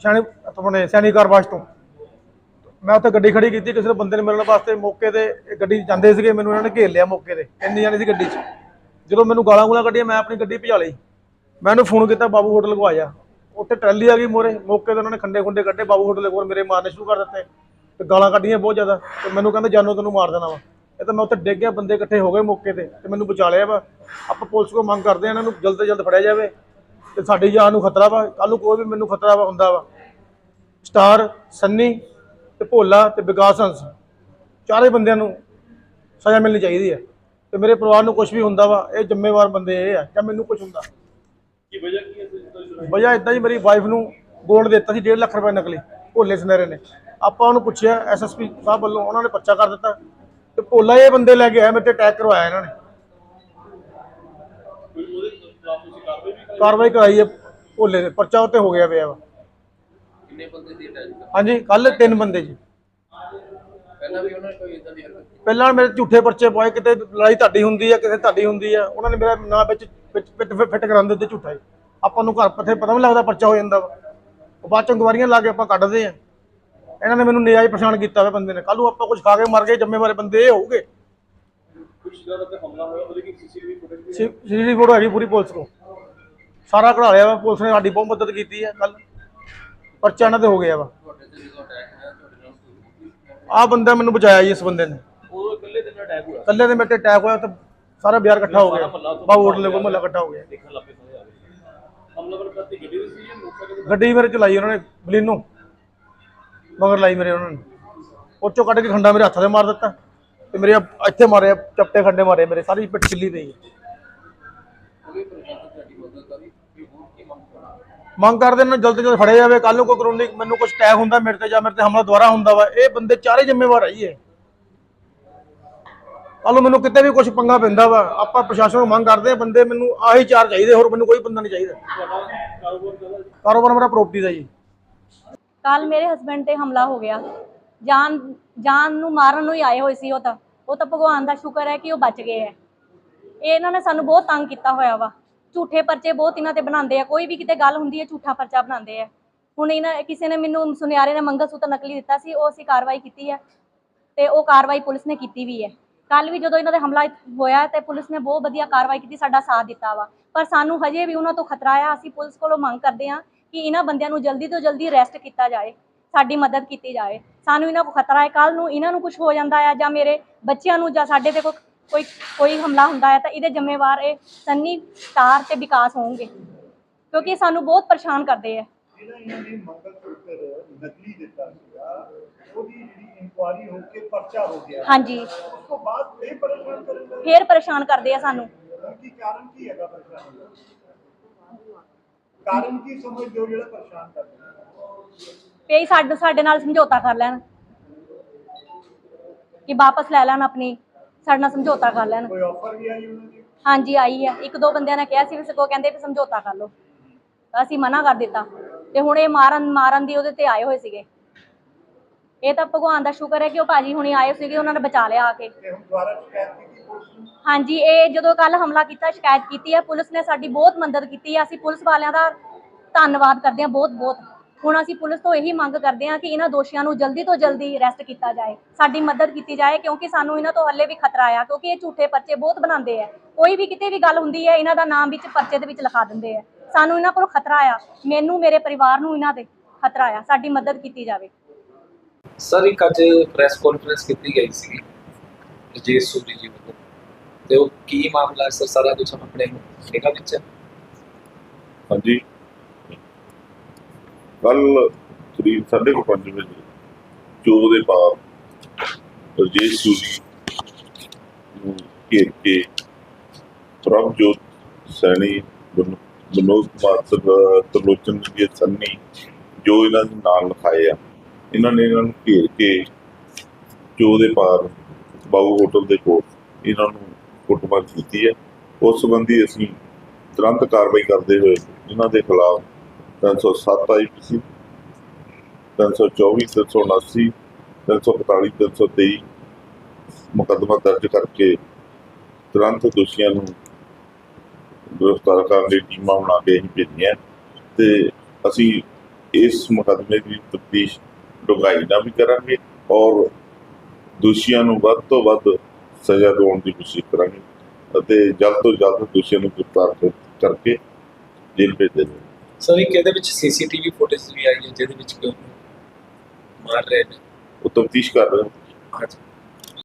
ਸ਼ਾਨੀ ਆਪਣੇ ਸੈਨਿਕਾਰ ਬਾਸ਼ ਤੋਂ। ਮੈਂ ਉੱਥੇ ਗੱਡੀ ਖੜੀ ਕੀਤੀ, ਕਿਸੇ ਬੰਦੇ ਨੂੰ ਮਿਲਣ ਵਾਸਤੇ ਮੌਕੇ ਤੇ ਇਹ ਗੱਡੀ ਜਾਂਦੇ ਸੀਗੇ, ਮੈਨੂੰ ਇਹਨਾਂ ਨੇ ਘੇਰ ਲਿਆ ਮੌਕੇ ਤੇ ਇੰਨੀ ਜਾਣੀ ਸੀ ਗੱਡੀ 'ਚ। ਜਦੋਂ ਮੈਨੂੰ ਗਾਲਾਂ ਗੂਲਾਂ ਕੱਢੀਆਂ, ਮੈਂ ਆਪਣੀ ਗੱਡੀ ਭਜਾ ਲਈ। ਮੈਂ ਉਹਨੂੰ ਫੋਨ ਕੀਤਾ, ਬਾਬੂ ਹੋਟਲ ਕੋ ਆਇਆ ਉੱਥੇ ਟਰਾਲੀ ਆ ਗਈ ਮੋਰੇ, ਮੌਕੇ ਤੇ ਉਹਨਾਂ ਨੇ ਖੰਡੇ ਖੁੰਡੇ ਕੱਢੇ, ਬਾਬੂ ਹੋਟਲ ਕੋਲ ਮੇਰੇ ਮਾਰਨੇ ਸ਼ੁਰੂ ਕਰ ਦਿੱਤੇ। ਤੇ ਗਾਲਾਂ ਕੱਢੀਆਂ ਬਹੁਤ ਜ਼ਿਆਦਾ। ਤੇ ਮੈਨੂੰ ਕਹਿੰਦੇ, ਜਾਨੋ, ਤੈਨੂੰ ਮਾਰ ਦੇਣਾ ਵਾ। ਇਹ ਤਾਂ ਮੈਂ ਉੱਥੇ ਡਿੱਗ ਗਿਆ, ਬੰਦੇ ਇਕੱਠੇ ਹੋ ਗਏ ਮੌਕੇ ਤੇ ਤੇ ਮੈਨੂੰ ਬਚਾ ਲਿਆ ਵਾ। ਆਪਾਂ ਪੁਲਿਸ ਕੋ ਮੰਗ ਕਰਦੇ ਆ ਇਹਨਾਂ ਨੂੰ ਜਲਦ ਤੋਂ ਜਲਦ ਫੜਿਆ ਜਾਵੇ। ਤੇ ਸਾਡੀ ਜਾਨ ਨੂੰ ਖਤਰਾ ਵਾ ਕੱਲ ਨੂੰ ਕੋਈ ਵੀ ਮੈਨੂੰ ਖਤਰਾ ਵਾ ਹੁੰਦਾ ਵਾ। ਸਟਾਰ ਸੰਨੀ ਤੇ ਭੋਲਾ ਤੇ ਵਿਕਾਸ ਹੰਸ ਚਾਰੇ ਬੰਦਿਆਂ ਨੂੰ ਸਜ਼ਾ ਮਿਲਣੀ ਚਾਹੀਦੀ ਹੈ ਤੇ ਮੇਰੇ ਪਰਿਵਾਰ ਨੂੰ ਕੁਝ ਵੀ ਹੁੰਦਾ ਵਾ ਇਹ ਜ਼ਿੰਮੇਵਾਰ ਬੰਦੇ ਇਹ ਆ ਜਾਂ ਮੈਨੂੰ ਕੁਝ ਹੁੰਦਾ। ਕੀ ਵਜ੍ਹਾ ਕੀ ਹੈ ਵਜ੍ਹਾ ਇਦਾਂ ਹੀ ਮੇਰੀ ਵਾਈਫ ਨੂੰ ਗੋਲਡ ਦਿੱਤਾ ਸੀ 1.5 ਲੱਖ ਰੁਪਏ ਨਕਲੀ ਭੋਲੇ ਸਨੇਰੇ ਨੇ। ਆਪਾਂ ਉਹਨੂੰ ਪੁੱਛਿਆ ਐਸਐਸਪੀ ਸਾਹਿਬ ਵੱਲੋਂ ਉਹਨਾਂ ਨੇ ਪਰਚਾ ਕਰ ਦਿੱਤਾ। ਤੇ ਭੋਲਾ ਇਹ ਬੰਦੇ ਲੈ ਕੇ ਆਏ ਮੇਰੇ ਤੇ ਅਟੈਕ ਕਰਵਾਇਆ ਇਹਨਾਂ ਨੇ ਕੋਈ ਉਹਦੇ ਖਿਲਾਫ ਤੁਸੀਂ ਕਾਰਵਾਈ ਕਰਾਈ ਹੈ ਭੋਲੇ ਦੇ ਪਰਚਾ ਉੱਤੇ ਹੋ ਗਿਆ ਪਿਆ ਵਾ। ਕਿੰਨੇ ਬੰਦੇ ਸੀ ਅਟੈਚ ਹਾਂਜੀ ਕੱਲ ਤਿੰਨ ਬੰਦੇ ਜੀ। ਪਹਿਲਾਂ ਵੀ ਉਹਨਾਂ ਨੇ ਕੋਈ ਇਦਾਂ ਦੀ ਹਰਕਤ ਪਹਿਲਾਂ ਮੇਰੇ ਝੂਠੇ ਪਰਚੇ ਪਵਾਏ ਕਿਤੇ ਲੜਾਈ ਤੁਹਾਡੀ ਹੁੰਦੀ ਆ ਕਿਤੇ ਤੁਹਾਡੀ ਹੁੰਦੀ ਆ ਉਹਨਾਂ ਨੇ ਮੇਰਾ ਨਾਂ ਵਿੱਚ ਵਿੱਚ ਫਿੱਟ ਫਿੱਟ ਕਰਾਉਂਦੇ ਤੇ ਝੂਠਾ ਹੀ ਆਪਾਂ ਨੂੰ ਘਰ ਪੱਥੇ ਪਤਾ ਨਹੀਂ ਲੱਗਦਾ ਪਰਚਾ ਹੋ ਜਾਂਦਾ ਵਾ। ਉਹ ਬਾਅਦ ਚੋਂ ਗਵਾਰੀਆਂ ਲਾ ਕੇ ਆਪਾਂ ਕੱਢਦੇ ਆ। ਇਹਨਾਂ ਨੇ ਮੈਨੂੰ ਨਿਆਜ ਪਛਾਣ ਕੀਤਾ ਵਾ ਬੰਦੇ ਨੇ। ਕੱਲ ਨੂੰ ਆਪਾਂ ਕੁਝ ਖਾ ਕੇ ਮਰ ਗਏ ਜ਼ਿੰਮੇਵਾਰ ਬੰਦੇ ਇਹ ਹੋਊਗੇ। ਕੁਝ ਜ਼ਿਆਦਾ ਤੇ ਹਮਲਾ ਹੋਇਆ ਉਹਦੇ ਕੀ ਸੀਸੀਟੀਵੀ ਫੁਟੇਜ ਸੀਸੀਟੀਵੀ ਫੋਟੋ ਹੈਗੀ ਪੂਰੀ ਪੁਲਿਸ ਕੋ ਸਾਰਾ ਕਢਾ ਲਿਆ ਵਾ, ਪੁਲਿਸ ਨੇ ਸਾਡੀ ਬਹੁਤ ਮਦਦ ਕੀਤੀ ਹੈ ਕੱਲ ਪਰਚਾ ਇਹਨਾਂ ਤੇ ਹੋ ਗਿਆ ਵਾ। ਤੁਹਾਡੇ ਬੰਦਾ ਮੈਨੂੰ ਬਚਾਇਆ ਜੀ ਇਸ ਬੰਦੇ ਨੇ। ਉਹ ਇਕੱਲੇ ਦੇ ਅਟੈਕ ਹੋਇਆ ਕੱਲੇ ਦੇ ਮੇਰੇ ਤੇ ਅਟੈਕ ਹੋਇਆ, ਤਾਂ ਸਾਰਾ ਬਿਆਰ ਇਕੱਠਾ ਹੋ ਗਿਆ। ਬਾਬੂ ਹੋਟਲ ਕੋਲ ਮਹੱਲਾ ਇਕੱਠਾ ਹੋ ਗਿਆ। ਦੇਖਣ ਲੱਪੇ ਹਮਲਾਵਰ ਕਰਤੀ ਗੱਡੀ ਸੀ ਜਾਂ ਮੋਟਰਸਾਈਕਲ ਗੱਡੀ ਮੇਰੇ ਚਲਾਈ ਉਹਨਾਂ ਨੇ, ਬਲੀਨੋ। ਮਗਰ ਲਾਈ ਮੇਰੇ ਉਹਨਾਂ ਨੇ। ਉਹ ਚੋਂ ਕੱਢ ਕੇ ਖੰਡਾ ਮੇਰੇ ਹੱਥ ਤੇ ਮਾਰ ਦਿੱਤਾ। ਤੇ ਮੇਰੇ ਇੱਥੇ ਮਾਰੇ, ਚੱਪਟੇ ਖੰਡੇ ਮਾਰੇ ਮੇਰੇ, ਸਾਰੀ ਪਿੱਠ ਛਿੱਲੀ ਪਈ ਹੈ ਉਹਦੇ ਪ੍ਰਸ਼ਾਸਨ ਤੁਹਾਡੀ ਮਦਦ ਕਰੀ ਕਿ ਹੋਰ ਕੀ ਮੰਗ ਕਰਨਾ ਮੰਗ ਕਰਦੇ ਨੇ ਜਲਦ ਤੋਂ ਜਲਦ ਫੜਿਆ ਜਾਵੇ ਕੱਲ ਨੂੰ ਕੋਈ ਕਾਨੂੰਨੀ, ਮੈਨੂੰ ਕੁਝ ਅਟੈਕ ਹੁੰਦਾ ਮੇਰੇ ਤੇ ਜਾਂ ਮੇਰੇ ਤੇ ਹਮਲਾ ਦੁਬਾਰਾ ਹੁੰਦਾ ਵਾ, ਇਹ ਬੰਦੇ ਚਾਰੇ ਜ਼ਿੰਮੇਵਾਰ ਹੈ ਕੱਲ ਨੂੰ ਮੈਨੂੰ ਕਿਤੇ ਵੀ ਕੁਝ ਪੰਗਾ ਪੈਂਦਾ ਵਾ, ਆਪਾਂ ਪ੍ਰਸ਼ਾਸਨ ਨੂੰ ਮੰਗ ਕਰਦੇ ਆ, ਬੰਦੇ ਮੈਨੂੰ ਆਹੀ ਚਾਰ ਚਾਹੀਦੇ, ਹੋਰ ਮੈਨੂੰ ਕੋਈ ਬੰਦਾ ਨਹੀਂ ਚਾਹੀਦਾ। ਕਾਰੋਬਾਰ ਮੇਰਾ ਪ੍ਰੋਪਰਟੀ ਦਾ ਜੀ। ਕੱਲ ਮੇਰੇ ਹਸਬੰਡ ਤੇ ਹਮਲਾ ਹੋ ਗਿਆ। ਜਾਨ ਜਾਨ ਨੂੰ ਮਾਰਨ ਨੂੰ ਹੀ ਆਏ ਹੋਏ ਸੀ ਉਹ ਤਾਂ। ਉਹ ਤਾਂ ਭਗਵਾਨ ਦਾ ਸ਼ੁਕਰ ਹੈ ਕਿ ਉਹ ਬਚ ਗਏ ਹੈ। ਇਹ ਇਹਨਾਂ ਨੇ ਸਾਨੂੰ ਬਹੁਤ ਤੰਗ ਕੀਤਾ ਹੋਇਆ ਵਾ। ਝੂਠੇ ਪਰਚੇ ਬਹੁਤ ਇਹਨਾਂ ਤੇ ਬਣਾਉਂਦੇ ਆ, ਕੋਈ ਵੀ ਕਿਤੇ ਗੱਲ ਹੁੰਦੀ ਹੈ, ਝੂਠਾ ਪਰਚਾ ਬਣਾਉਂਦੇ ਆ। ਹੁਣ ਇਹਨਾਂ, ਕਿਸੇ ਨੇ ਮੈਨੂੰ ਸੁਨਿਆਰੇ ਨੇ ਮੰਗਲ ਸੂਤਰ ਨਕਲੀ ਦਿੱਤਾ ਸੀ, ਉਹ ਅਸੀਂ ਕਾਰਵਾਈ ਕੀਤੀ ਹੈ ਤੇ ਉਹ ਕਾਰਵਾਈ ਪੁਲਿਸ ਨੇ ਕੀਤੀ ਵੀ ਹੈ। ਕੱਲ ਵੀ ਜਦੋਂ ਇਹਨਾਂ ਦੇ ਹਮਲਾ ਹੋਇਆ ਤੇ ਪੁਲਿਸ ਨੇ ਬਹੁਤ ਵਧੀਆ ਕਾਰਵਾਈ ਕੀਤੀ, ਸਾਡਾ ਸਾਥ ਦਿੱਤਾ ਵਾ। ਪਰ ਸਾਨੂੰ ਹਜੇ ਵੀ ਉਹਨਾਂ ਤੋਂ ਖਤਰਾ ਆ, ਅਸੀਂ ਪੁਲਿਸ ਕੋਲੋਂ ਮੰਗ ਕਰਦੇ ਹਾਂ ਕਿ ਇਹਨਾਂ ਬੰਦਿਆਂ ਨੂੰ ਜਲਦੀ ਤੋਂ ਜਲਦੀ ਅਰੈਸਟ ਕੀਤਾ ਜਾਏ, ਸਾਡੀ ਮਦਦ ਕੀਤੀ ਜਾਏ। ਸਾਨੂੰ ਇਹਨਾਂ ਕੋ ਖਤਰਾ ਹੈ ਕੱਲ ਨੂੰ ਇਹਨਾਂ ਨੂੰ ਕੁਝ ਹੋ ਜਾਂਦਾ ਆ ਜਾਂ ਮੇਰੇ ਬੱਚਿਆਂ ਨੂੰ ਜਾਂ ਸਾਡੇ ਤੇ ਕੋਈ ਕੋਈ ਕੋਈ ਹਮਲਾ ਹੁੰਦਾ ਹੈ ਤਾਂ ਇਹਦੇ ਜ਼ਿੰਮੇਵਾਰ ਇਹ ਸੰਨੀ ਸਟਾਰ ਤੇ ਵਿਕਾਸ ਹੋਣਗੇ। ਕਿਉਂਕਿ ਇਹ ਸਾਨੂੰ ਬਹੁਤ ਪਰੇਸ਼ਾਨ ਕਰਦੇ ਆ। ਜਿਹੜਾ ਇਹਨਾਂ ਨੇ ਮੰਗਲ ਸੂਤਰ ਨਕਲੀ ਦਿੱਤਾ ਸੀਗਾ ਉਹਦੀ ਜਿਹੜੀ ਇਨਕੁਆਰੀ ਹੋ ਕੇ ਪਰਚਾ ਹੋ ਗਿਆ। ਹਾਂਜੀ। ਉਸ ਤੋਂ ਬਾਅਦ ਇਹ ਪਰੇਸ਼ਾਨ ਕਰਨ ਦਾ ਫੇਰ ਪਰੇਸ਼ਾਨ ਕਰਦੇ ਆ ਸਾਨੂੰ। ਕੀ ਕਾਰਨ ਕੀ ਹੈਗਾ ਪਰੇਸ਼ਾਨ ਦਾ? ਕਾਰਨ ਕੀ ਸਮਝਦੇ ਹੋ ਜਿਹੜਾ ਪਰੇਸ਼ਾਨ ਕਰਦਾ ਇਹ ਸਾਡੇ ਸਾਡੇ ਨਾਲ ਸਮਝੌਤਾ ਕਰ ਲੈਣ। ਕਿ ਵਾਪਸ ਲੈ ਲੈਣ ਆਪਣੀ। ਸਾਡੇ ਨਾਲ ਸਮਝੌਤਾ ਕਰ ਲੈਣ। ਕੋਈ ਆਫਰ ਵੀ ਆਈ ਉਹਨਾਂ ਦੀ? ਹਾਂਜੀ ਆਈ ਹੈ ਇੱਕ ਦੋ ਬੰਦਿਆਂ ਨੇ ਕਿਹਾ ਸੀ ਵੀ ਸਗੋਂ ਕਹਿੰਦੇ ਵੀ ਸਮਝੌਤਾ ਕਰ ਲਓ। ਤਾਂ ਅਸੀਂ ਮਨਾ ਕਰ ਦਿੱਤਾ। ਤੇ ਹੁਣ ਇਹ ਮਾਰਨ ਮਾਰਨ ਦੀ ਉਹਦੇ ਤੇ ਆਏ ਹੋਏ ਸੀਗੇ। ਇਹ ਤਾਂ ਭਗਵਾਨ ਦਾ ਸ਼ੁਕਰ ਹੈ ਕਿ ਉਹ ਭਾਜੀ ਹੁਣੀ ਆਏ ਸੀਗੇ ਉਹਨਾਂ ਨੇ ਬਚਾ ਲਿਆ ਆ ਕੇ। ਤੇ ਹੁਣ ਦੁਬਾਰਾ ਸ਼ਿਕਾਇਤ ਕੀਤੀ ਪੁਲਿਸ ਨੂੰ? ਹਾਂਜੀ ਇਹ ਜਦੋਂ ਕੱਲ ਹਮਲਾ ਕੀਤਾ ਸ਼ਿਕਾਇਤ ਕੀਤੀ ਹੈ ਪੁਲਿਸ ਨੇ ਸਾਡੀ ਬਹੁਤ ਮਦਦ ਕੀਤੀ ਹੈ। ਅਸੀਂ ਪੁਲਿਸ ਵਾਲਿਆਂ ਦਾ ਧੰਨਵਾਦ ਕਰਦੇ ਹਾਂ ਬਹੁਤ ਬਹੁਤ ਹੁਣ ਅਸੀਂ ਪੁਲਿਸ ਤੋਂ ਇਹੀ ਮੰਗ ਕਰਦੇ ਹਾਂ ਕਿ ਇਹਨਾਂ ਦੋਸ਼ੀਆਂ ਨੂੰ ਜਲਦੀ ਤੋਂ ਜਲਦੀ ਅਰੈਸਟ ਕੀਤਾ ਜਾਏ ਸਾਡੀ ਮਦਦ ਕੀਤੀ ਜਾਏ ਕਿਉਂਕਿ ਸਾਨੂੰ ਇਹਨਾਂ ਤੋਂ ਹੱਲੇ ਵੀ ਖਤਰਾ ਆ ਕਿਉਂਕਿ ਇਹ ਝੂਠੇ ਪਰਚੇ ਬਹੁਤ ਬਣਾਉਂਦੇ ਆ। ਕੋਈ ਵੀ ਕਿਤੇ ਵੀ ਗੱਲ ਹੁੰਦੀ ਹੈ ਇਹਨਾਂ ਦਾ ਨਾਮ ਵਿੱਚ ਪਰਚੇ ਦੇ ਵਿੱਚ ਲਿਖਾ ਦਿੰਦੇ ਆ। ਸਾਨੂੰ ਇਹਨਾਂ ਕੋਲ ਖਤਰਾ ਆ ਮੈਨੂੰ ਮੇਰੇ ਪਰਿਵਾਰ ਨੂੰ ਇਹਨਾਂ ਤੇ ਖਤਰਾ ਆ ਸਾਡੀ ਮਦਦ ਕੀਤੀ ਜਾਵੇ। ਸਰ ਇੱਕ ਅੱਜ ਪ੍ਰੈਸ ਕਾਨਫਰੰਸ ਕੀਤੀ ਗਈ ਸੀ ਰਜੇਸ਼ ਸੂਰੀ ਜੀ ਵੱਲੋਂ। ਤੇ ਉਹ ਕੀ ਮਾਮਲਾ ਸਰ? ਸਾਰਾ ਕੁਝ ਆਪਣੇ ਨਿਗਾਹ ਵਿੱਚ? ਹੈ ਹਾਂਜੀ। ਕੱਲ ਕਰੀਬ 5:30 ਵਜੇ ਚੋਰ ਦੇ ਪਾਰ ਰਜੇਸ਼ ਸੂਰੀ ਨੂੰ ਘੇਰ ਕੇ ਪ੍ਰਭਜੋਤ ਸੈਣੀ ਬਨ- ਬਨੋਦ ਕੁਮਾਰ ਤਰਲੋਚਨ ਜੀ ਸੰਨੀ ਜੋ ਇਹਨਾਂ ਦੇ ਨਾਲ ਲਿਖਾਏ ਆ, ਇਹਨਾਂ ਨੇ ਇਹਨਾਂ ਨੂੰ ਘੇਰ ਕੇ ਚੋ ਦੇ ਪਾਰ ਬਾਊ ਹੋਟਲ ਦੇ ਕੋਲ ਇਹਨਾਂ ਨੂੰ ਕੁੱਟਮਾਰ ਕੀਤੀ ਹੈ। ਉਸ ਸੰਬੰਧੀ ਅਸੀਂ ਤੁਰੰਤ ਕਾਰਵਾਈ ਕਰਦੇ ਹੋਏ ਇਹਨਾਂ ਦੇ ਖਿਲਾਫ 307 ਆਈਪੀਸੀ 324 379 345 323 ਮੁਕੱਦਮਾ ਦਰਜ ਕਰਕੇ ਤੁਰੰਤ ਦੋਸ਼ੀਆਂ ਨੂੰ ਗ੍ਰਿਫਤਾਰ ਕਰਨ ਲਈ ਟੀਮਾਂ ਬਣਾ ਕੇ ਅਸੀਂ ਭੇਜੀਆਂ। ਤੇ ਅਸੀਂ ਇਸ ਮੁਕੱਦਮੇ ਦੀ ਤਫਤੀਸ਼ ਡੂੰਘਾਈ ਨਾਲ ਵੀ ਕਰਾਂਗੇ ਔਰ ਦੋਸ਼ੀਆਂ ਨੂੰ ਵੱਧ ਤੋਂ ਵੱਧ ਸਜ਼ਾ ਦਿਵਾਉਣ ਦੀ ਕੋਸ਼ਿਸ਼ ਕਰਾਂਗੇ ਅਤੇ ਜਲਦ ਤੋਂ ਜਲਦ ਦੋਸ਼ੀਆਂ ਨੂੰ ਗ੍ਰਿਫਤਾਰ ਕਰ- ਕਰਕੇ ਜੇਲ੍ਹ ਭੇਜ ਦੇਵਾਂਗੇ ਸਰ ਇੱਕ ਇਹਦੇ ਵਿੱਚ ਸੀਸੀਟੀਵੀ ਫੁਟੇਜ ਵੀ ਆਈ ਹੈ ਜਿਹਦੇ ਵਿੱਚ ਕਿ ਉਹਨੂੰ ਮਾਰ ਰਹੇ ਨੇ। ਉਹ ਤਫਤੀਸ਼ ਕਰ ਰਹੇ ਹਾਂ ਹਾਂਜੀ।